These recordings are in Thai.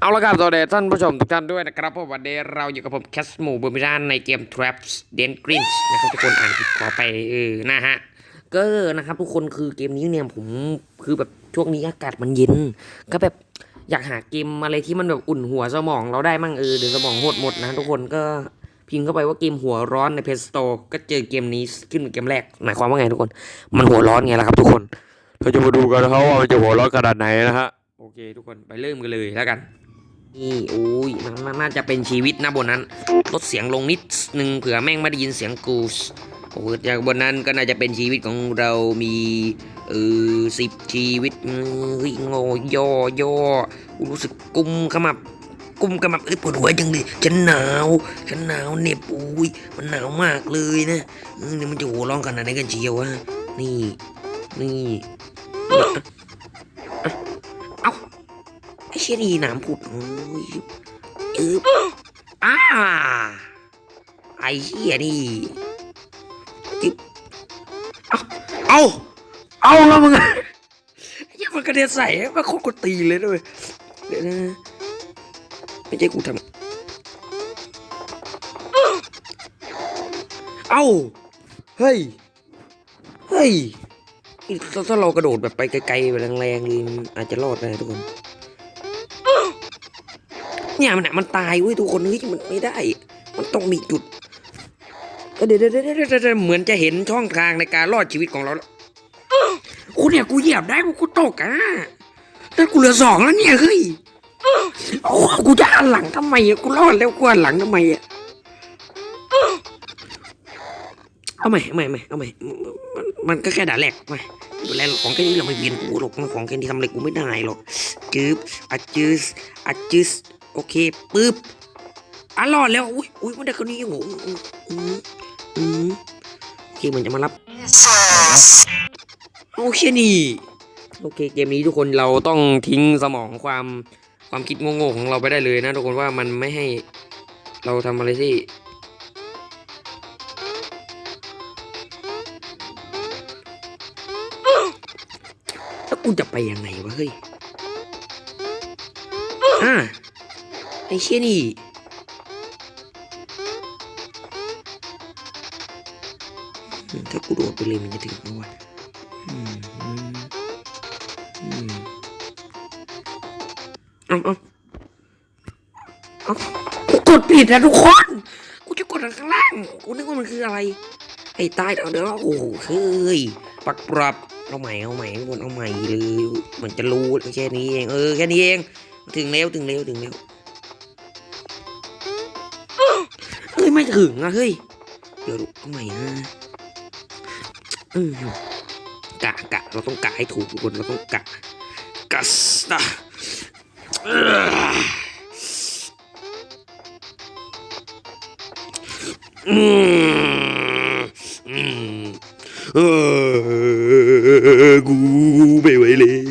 เอาละครับสวัสดีท่านผู้ชมทุกท่านด้วยนะครับเพราะวันนี้เราอยู่กับผมแคสหมูบูมิรานในเกม Traps d e n g r i n นะครับทุกคนอ่านผิดขอไปเออนะฮะก็นะครับทุกคนคือเกมนี้เนี่ยผมคือแบบช่วงนี้อากาศมันเย็น ก็แบบอยากหาเกมอะไรที่มันแบบอุ่นหัวสมองเราได้มั่งเออเดี๋ยวสมองหดหมดนะทุกคนก็พิมพ์เข้าไปว่าเกมหัวร้อนใน Play Store ก็เจอเกมนี้ขึ้นเป็นเกมแรก หมายความว่าไงทุกคน มันหัวร้อนไงล่ะครับ ทุกคนเราจะมาดูกันนะครับว่ามันจะหัวร้อนขนาดไหนนะฮะโอเค ทุกคนไปเริ่มกันเลยแล้วกัน นี่โอ้ยมันนน่าจะเป็นชีวิตนะบนนั้น ลดเสียงลงนิดนึงเผื่อแม่งไม่ได้ยินเสียงกูโอ้ยจากบนนั้นก็น่าจะเป็นชีวิตของเรามีเออสิบชีวิตเฮ้ยงอย่อย่อรู้สึกกุมขมับกุมขมับเอ้ยปวดหัวจังเลยฉันหนาวฉันหนาวเหน็บอุ้ยมันหนาวมากเลยนะนี่มันจะหัวร้อนขนาดไหนกันเชียววะนี่ นี่ ไอ้เชี่ยนี่หนามผุดโอ้ยเอออ้าไอ้เชี่ยนี่จิ๊บเอาเอาเอาแล้วมึงเยังมันกระเด็นใส่มาโคตรกดตีเลยด้วยเดี๋ยวนะไม่ใช่กูทำเอาเฮ้ย เฮ้ยถ้าเรากระโดดแบบไปไกลๆไปแรงๆเลยมันอาจจะรอดได้ทุกคน เนี่ยมันน่ะมันตายเว้ยทุกคนเฮ้ยมันไม่ได้ มันต้องมีจุดเดี๋ยวเดี๋ยวเดี๋ยวเดี๋ยวเดี๋ยวเหมือนจะเห็นช่องทางในการรอดชีวิตของเราแล้วกูเนี่ยกูเหยียบได้กูกูตกอะแต่กูเหลือสองแล้วเนี่ยเฮ้ยโอ้กูจะหันหลังทำไมอะกูรอดแล้วกูหันหลังทำไมอะเอาใหม่เอาใหม่เอาใหม่เอาใหม่มันก็แค่ด่าแหลกไม่ไม่เป็นไรหรอกของแค่นี้เราไม่เวียนกูหรอกของแค่นี้ทำอะไรกูไม่ได้หรอกจืบอะจืสอะจืส โอเคปึ๊บอะรอดแล้ว อุ้ยอุ้ยมันได้คนนี้โหอืมอืมอืมโอเคมันจะมารับโอเคนี่โอเคเกมนี้ทุกคนเราต้องทิ้งสมองความความคิดโง่ๆของเราไปได้เลยนะทุกคนว่ามันไม่ให้เราทำอะไรที่แล้วกูจะไปยังไงวะเฮ้ยอ่า ไอ้เชี่ยนี่ถ้ากูโดดไปเลยมันจะถึงไหมวะอืมอืมอืมเอาเอาเอากดผิดนะทุกคน กูจะกดข้างล่าง กูนึกว่ามันคืออะไร ไอ้ตายเอาเดี๋ยวโอ้โหเฮ้ย ปักปรับ เอาใหม่ เอาใหม่คนเอาใหม่เลย มันจะรู้แค่นี้เอง เออ แค่นี้เอง ถึงแล้ว ถึงแล้ว ถึงแล้ว ไม่ถึงอะเฮ้ย เดี๋ยวดูทำไมนะอืมกะกะเราต้องกะให้ถูกทุกคนเราต้องกะกัสนะอืมอืมเออกูไม่ไหวแล้ว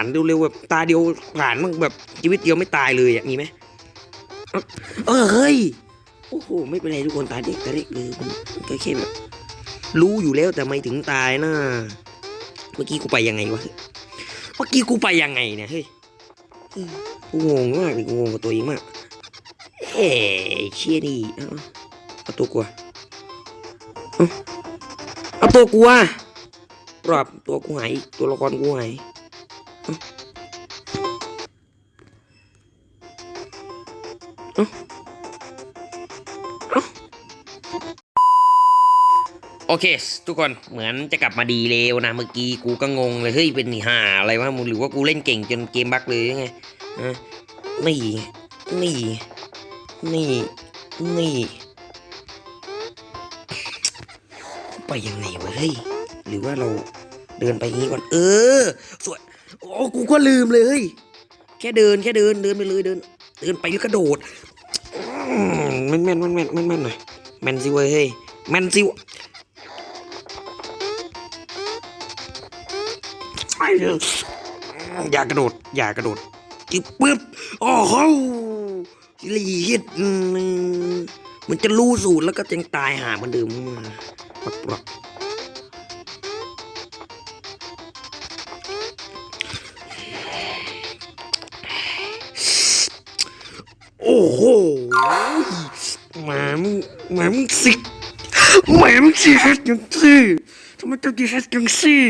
านเร็วๆแบบตาเดียวผ่านมันแบบชีวิตเดียวไม่ตายเลยอะมีไหมเออเฮ้ยโอ้โหไม่เป็นไรทุกคนตาเด็กตาเด็กเลยมันก็แค่แบบรู้อยู่แล้วแต่ไม่ถึงตายนะเมื่อกี้กูไปยังไงวะเมื่อกี้กูไปยังไงเนี่ยเฮ้ยกูงงมากกูงงกับตัวเองมากเฮ้ยเชี่ยนี่เอาเอาตัวกูอะเอาตัวกูอะปรับตัวกูหายตัวละครกูหาย โอเค ทุกคนเหมือนจะกลับมาดีเร็วนะ เมื่อกี้กูก็งงเลย เฮ้ย เป็นห่าอะไรวะมึงหรือว่ากูเล่นเก่งจนเกมบั๊กเลยยังไงนี่ นี่ นี่ นี่ ไปยังไงวะเฮ้ย หรือว่าเราเดินไปงนี้ก่อน เออ สวย โอ้กูก็ลืมเลยแค่เดินแค่เดินเดินไปเลยเดิน เดินไปก็กระโดดแม่นแม่นแม่นแม่นแม่นแม่นหน่อยแม่นซิเว้ยเฮ้ยแม่นซิวอย่ากระโดด อย่ากระโดดจิ๊บปึ๊บโอ้โหลีฮิตมันจะรู้สูตรแล้วก็จังตายหาเหมือนเดิมมาปรับ โอ้โหแหมมึงแหมมึงสิแหมมึงสิเฮ็ดจังซี่ทำไมเจ้าดีเฮ็ดจังซี่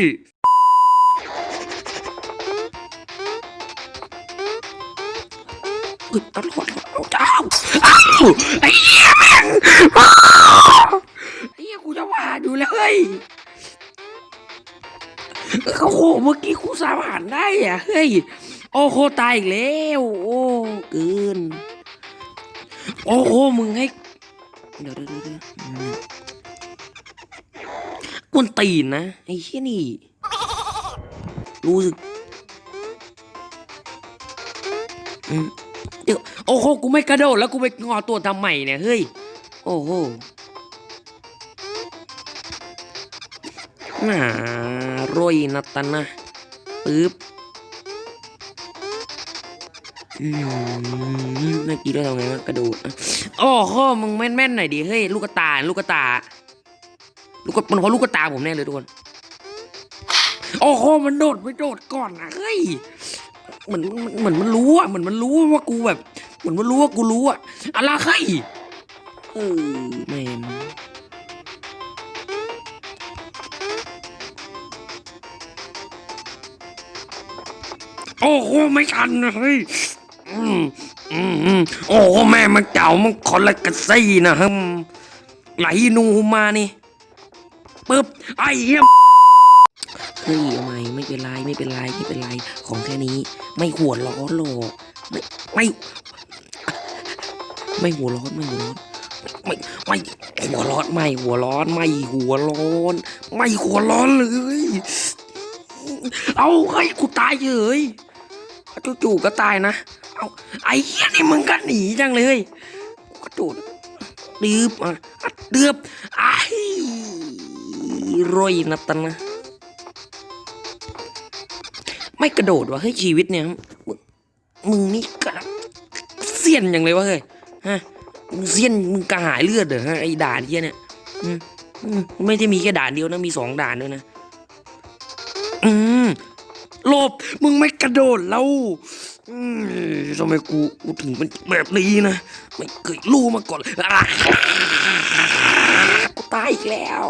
อึดตลอดเอาเจ้าอ้าวไอ้เหี้ยแม่งไอ้เหี้ยกูจะว่าอยู่แล้วเฮ้ยโอ้โหเมื่อกี้กูสามารถได้อะเฮ้ย โอ้โหตายอีกแล้ว โอ้ เกิน โอ้โหมึงให้ เดี๋ยวเดี๋ยวเดี๋ยวกวนตีนนะ ไอ้เหี้ยนี่ รู้สึกอืมเดี๋ยวโอ้โห กูไม่กระโดดแล้วกูไปงอตัวทำไมเนี่ย เฮ้ย โอ้โหน่ารอยนัตนะปึ๊บ เมื่อกี้เราทำไงวะกระโดดอะโอ้โหมึงแม่นๆหน่อยดิเฮ้ยลูกกตาลูกตา ลูกกระมันเพราะลูกกระตาผมแน่เลยทุกคนโอ้โหมันโดดไม่โดดก่อนนะเฮ้ยเหมือนเหมือนมันรู้อะเหมือนมันรู้ว่ากูแบบ เหมือนมันรู้ว่ากูรู้อะอะไรใครเออแมนโอ้โหไม่ทันนะเฮ้ย โอ้โหแม่มันเก่ามันคอลลากันซี่นะฮึมไหลนูมานี่ปึ๊บไอ้เหี้ยเฮ้ยเอาไม่ไม่เป็นไรไม่เป็นไรไม่เป็นไรของแค่นี้ ไม่หัวร้อนหรอกไม่ไม่ไม่หัวร้อนไม่หัวร้อนไม่ไม่หัวร้อนไม่หัวร้อนไม่หัวร้อนไม่หัวร้อนเลย เอาเฮ้กูตายเฉย จู่ๆก็ตายนะ เอาไอ้เหี้ยนี่มึงก็หนีจังเลยกระโดดดืบอะอะเดือบไอ้รอยนัตันนะ ไม่กระโดดวะเฮ้ยชีวิตเนี่ยมึงมึงนี่กระเสี้ยนอย่างเลยวะเฮ้ย ฮะ มึงเสี้ยนมึงกระหายเลือดเหรอฮะไอ้ด่านเฮียเนี่ยอืมไม่ได้มีแค่ด่านเดียวนะ มีสองด่านด้วยนะ อืม หลบ มึงไม่กระโดดแล้วทำไมกูกูถึงเป็นแบบนี้นะ ไม่เคยรู้มาก่อนกูตายอีกแล้ว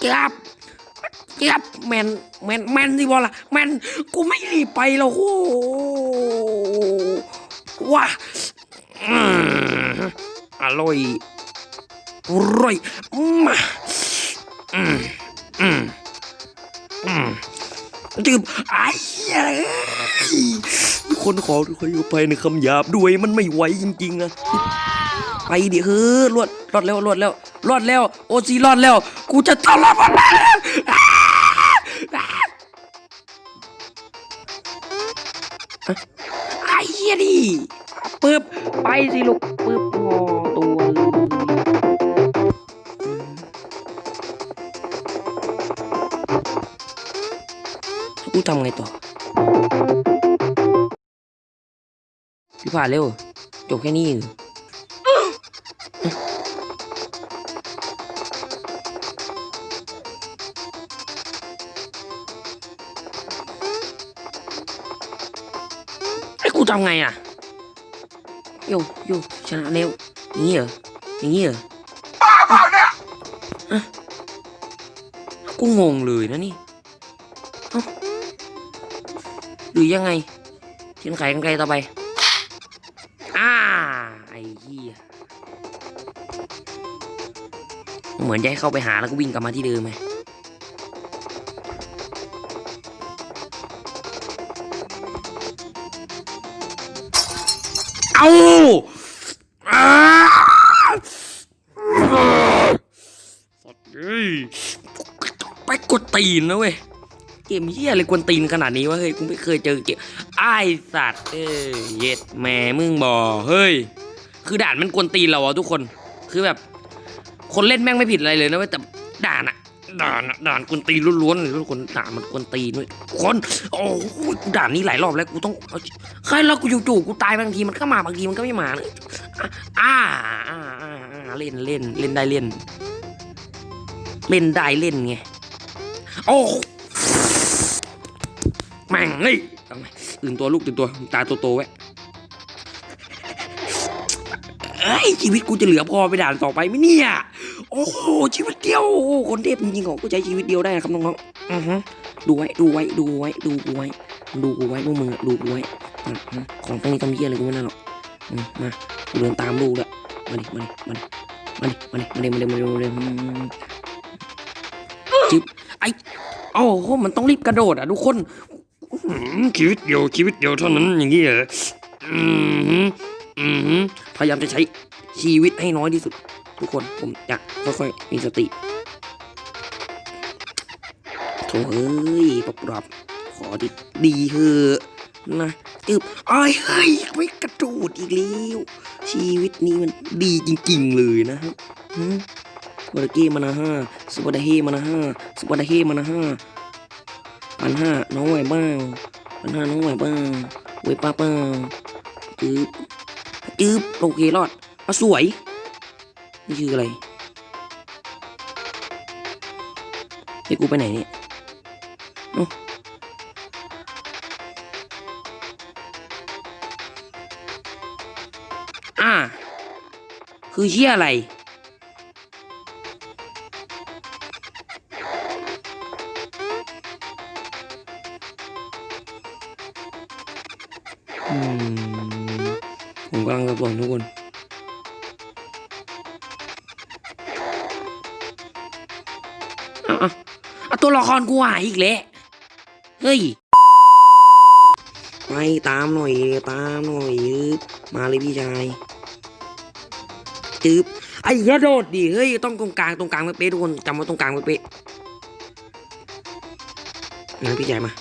เจ็บเจ็บแมนแมนแมนสิบอล่ะแมนกูไม่รีบไปแล้วโอ้ว้าอร่อยอร่อยมาอืมอืมอืม ดื่มไอ้คนขอขอยู่ไปในคำหยาบด้วยมันไม่ไหวจริงๆนะไปดิเฮ้อรอดรอดแล้วรอดแล้วรอดแล้ว โอซีรอดแล้ว กูจะตลอดมาแล้วไอ้เหี้ยดิปึ๊บไปสิลูกปึ๊บงอตัว กูทำไงต่อพี่ผ่านเร็ว จบแค่นี้เองไอ้กูทำไงอะโยโยชนะเร็วอย่างงี้เหรออย่างงี้เหรอบ้าเปล่าเนี่ยกูงงเลยนะนี่ รือยังไงเขียนไขกันไกลต่อไป อ่า ไอ้เหี้ยเหมือนจะให้เข้าไปหาแล้วก็วิ่งกลับมาที่เดิมไหมเอาอ้าสัตว์เอ้ยไปกดตีนนะเว้ย เกมเฮียอะไรกวนตีนขนาดนี้วะเฮ้ยกูไม่เคยเจอเกมไอ้สัตว์เอ้ยเย็ดแม่มึงบอเฮ้ย คือด่านมันกวนตีนเราอะทุกคน คือแบบ คนเล่นแม่งไม่ผิดอะไรเลยนะเว้ยแต่ด่านอะด่านอะด่านกวนตีนล้วนๆเลยทุกคนด่านมันกวนตีนด้วยคนโอ้โหกูด่านนี้หลายรอบแล้วกูต้องใครแล้วกูจู่ๆกูตายบางทีมันก็มาบางทีมันก็ไม่มาเลยอ่าอ่าอ่าอ่าเล่นเล่นเล่นได้เล่น เล่นได้เล่นไงโอ้ แม่งเฮ้ยทำไมตื่นตัวลูกตื่นตัวตาโตๆไว้เอ้ยชีวิตกูจะเหลือพอไปด่านต่อไปไหมเนี่ย โอ้โหชีวิตเดียวคนเทพจริงๆของกูใช้ชีวิตเดียวได้นะครับน้องๆอือฮึดูไว้ดูไว้ดูไว้ดูกูไว้ดูกูไว้พวกมึงดูกูไว้ของตั้งนี้ทำเยี่ยอะไรกูไม่น่าหรอกมากูเดินตามลูกเลยมาดิมาดิมาดิมาดิมาดิมาดิมาดิมาดิมาดิอืมจิ๊บไอโอ้โหมันต้องรีบกระโดดอะทุกคน ชีวิตเดียวชีวิตเดียวเท่านั้นอย่างนี้เหรออือฮึอือฮึพยายามจะใช้ชีวิตให้น้อยที่สุด ทุกคนผมอยากค่อยๆมีสติโถเอ้ยปรับปรับขอดีดีเถอะนะจึบไอ้ยเฮ้ยไม่กระโดดอีกแล้วชีวิตนี้มันดีจริง ๆ เลยนะครับหืมสวัสดีมานะฮะสวัสดีมานะฮะสวัสดีมานะฮะ พันห้าน้องไหวบ้างพันห้าน้องไหวบ้างไหวป้าเป้าจึบจึบโอเครอดอะสวย นี่คืออะไรให้กูไปไหนเนี่ยอ้าอ่า คือเชี่ยอะไร วละครกูหาอีกแล้วเฮ้ยไปตามหน่อยตามหน่อยยึบมาเลยพี่ชายจึบไอ้ยาโดดดิเฮ้ยต้องตรงกลางตรงกลางเป๊ะทุกคนจำไว้ตรงกลางเป๊ะๆนะพี่ชายมา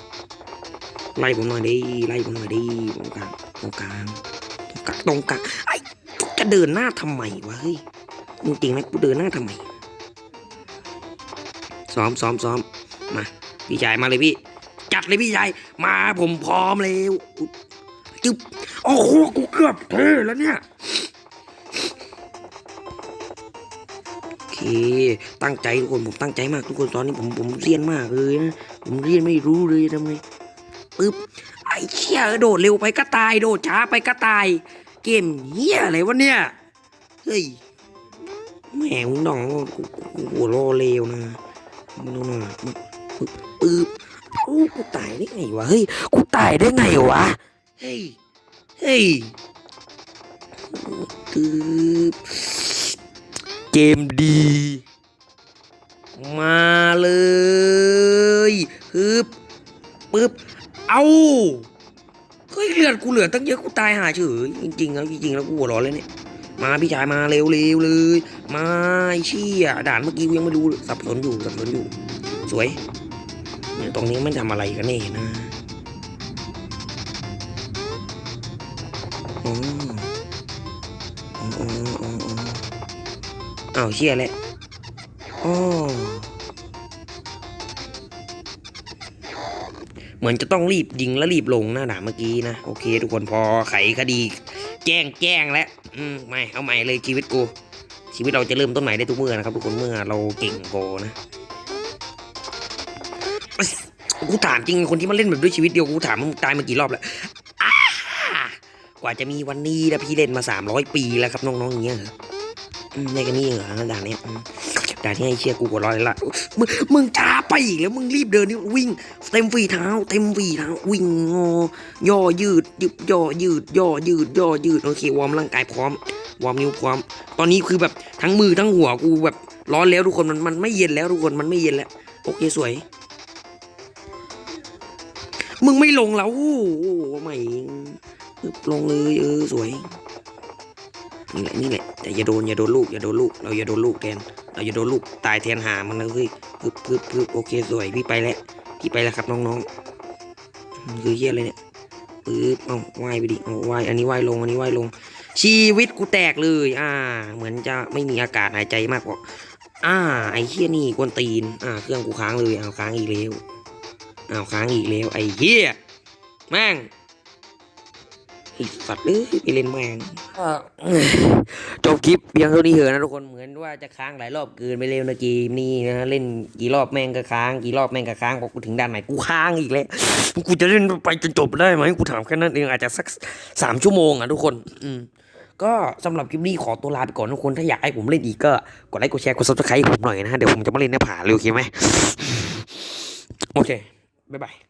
ไล่ผมหน่อยดิไล่ผมหน่อยดิตรงกลางตรงกลางตรงกลางตรงกลางไอ้จะเดินหน้าทำไมวะเฮ้ยจริงๆนะกูเดินหน้าทำไมซ้อมซ้อมซ้อม มาพี่ชายมาเลยพี่ จัดเลยพี่ชายมาผมพร้อมแล้วจึ๊บโอ้โหกูเกือบเทแล้วเนี่ยโอเคตั้งใจทุกคนผมตั้งใจมากทุกคนตอนนี้ผมผมเรียนมากเลยนะผมเรียนไม่รู้เลยทำไงปึ๊บไอ้เชี่ยโดดเร็วไปก็ตายโดดช้าไปก็ตาย เกมเฮียอะไรวะเนี่ยเฮ้ยแหมงน้องกูกูหัวโลเลวนะมันดูหน่อย ปึ๊บปึ๊บเอ้ากูตายได้ไงวะเฮ้ยกูตายได้ไงวะเฮ้ยเฮ้ยปึ๊บเกมดี มาเลยฮึบปึ๊บเอาเฮ้ยเลือดกูเหลือตั้งเยอะกูตายหาเฉยจริงๆแล้วจริงๆแล้วกูหัวร้อนเลยเนี่ยมาพี่ชายมาเร็วๆเลย มาไอ้เชี่ยด่านเมื่อกี้กูยังไม่รู้เลยสับสนอยู่สับสนอยู่ สวยเนี่ย ตรงนี้มันทำอะไรกันแน่นะอ๋ออ๋ออ๋ออ๋อเอ้าวเชี่ยแหละอ๋อเหมือนจะต้องรีบยิงแล้วรีบลงหน้าด่าเมื่อกี้นะ โอเค ทุกคนพอไขคดี แจ้งแจ้งแล้ว อืมไม่เอาใหม่เลยชีวิตกู ชีวิตเราจะเริ่มต้นใหม่ได้ทุกเมื่อนะครับ ทุกคนเมื่อเราเก่งพอนะ กูถามจริงคนที่มาเล่นแบบด้วยชีวิตเดียวกูถามมึงตายมากี่รอบแล้วกว่าจะมีวันนี้นะพี่เล่นมาสามร้อยปีแล้วครับน้องๆอย่างเงี้ยเหรอในกันนี่เหรอด่านเนี้ยด่านที่ให้เชียร์กูกว่าร้อยละมึงมึงช้าไปอีกแล้วมึงรีบเดินนี่วิ่งเต็มฝีเท้า เต็มฝีเท้าวิ่งงอย่อยืดยึบย่อยืดย่อยืดย่อยืดโอเควอร์มร่างกายพร้อมวอร์มนิ้วพร้อม ตอนนี้คือแบบทั้งมือทั้งหัวกูแบบร้อนแล้วทุกคนมันมันไม่เย็นแล้วทุกคนมันไม่เย็นแล้วโอเคสวย มึงไม่ลงแล้ว โอ้โหไม่ลงเลยเออสวย นี่แหละนี่แหละแต่อย่าโดนอย่าโดนลูกอย่าโดนลูก เราอย่าโดนลูกแทน เราอย่าโดนลูกตายแทนหามันนะเฮ้ยปึ๊บปึ๊บปึ๊บโอเคสวยพี่ไปแล้วพี่ไปแล้วครับน้องๆคือเฮียอะไรเนี่ยปึ๊บเอาว่ายไปดิเอาว่ายอันนี้ว่ายลงอันนี้ว่ายลง ชีวิตกูแตกเลย อ่า เหมือนจะไม่มีอากาศหายใจมากกว่าอ่า ไอ้เฮียนี่กวนตีน อ่า เครื่องกูค้างเลย เอาค้างอีกแล้ว เอาค้างอีกแล้วไอ้เฮียแม่งไอ้สัตว์เอ้ยไปเล่นแม่งจบคลิปเพียงเท่านี้เถอะนะทุกคนเหมือนว่าจะค้างหลายรอบเกินไปเร็วนะเกมนี้นะเล่นกี่รอบแม่งก็ค้างกี่รอบแม่งก็ค้างพอกูถึงด้านไหนกูค้างอีกแล้วกูจะเล่นไปจนจบได้ไหมกูถามแค่นั้นเองอาจจะสักสามชั่วโมงอะทุกคน อืมก็สำหรับคลิปนี้ขอตัวลาไปก่อนทุกคนถ้าอยากให้ผมเล่นอีกก็กดไลค์กดแชร์กดซับสไครต์ผมหน่อยนะฮะเดี๋ยวผมจะมาเล่นในผาเลยโอเคไหมโอเค บ๊ายบาย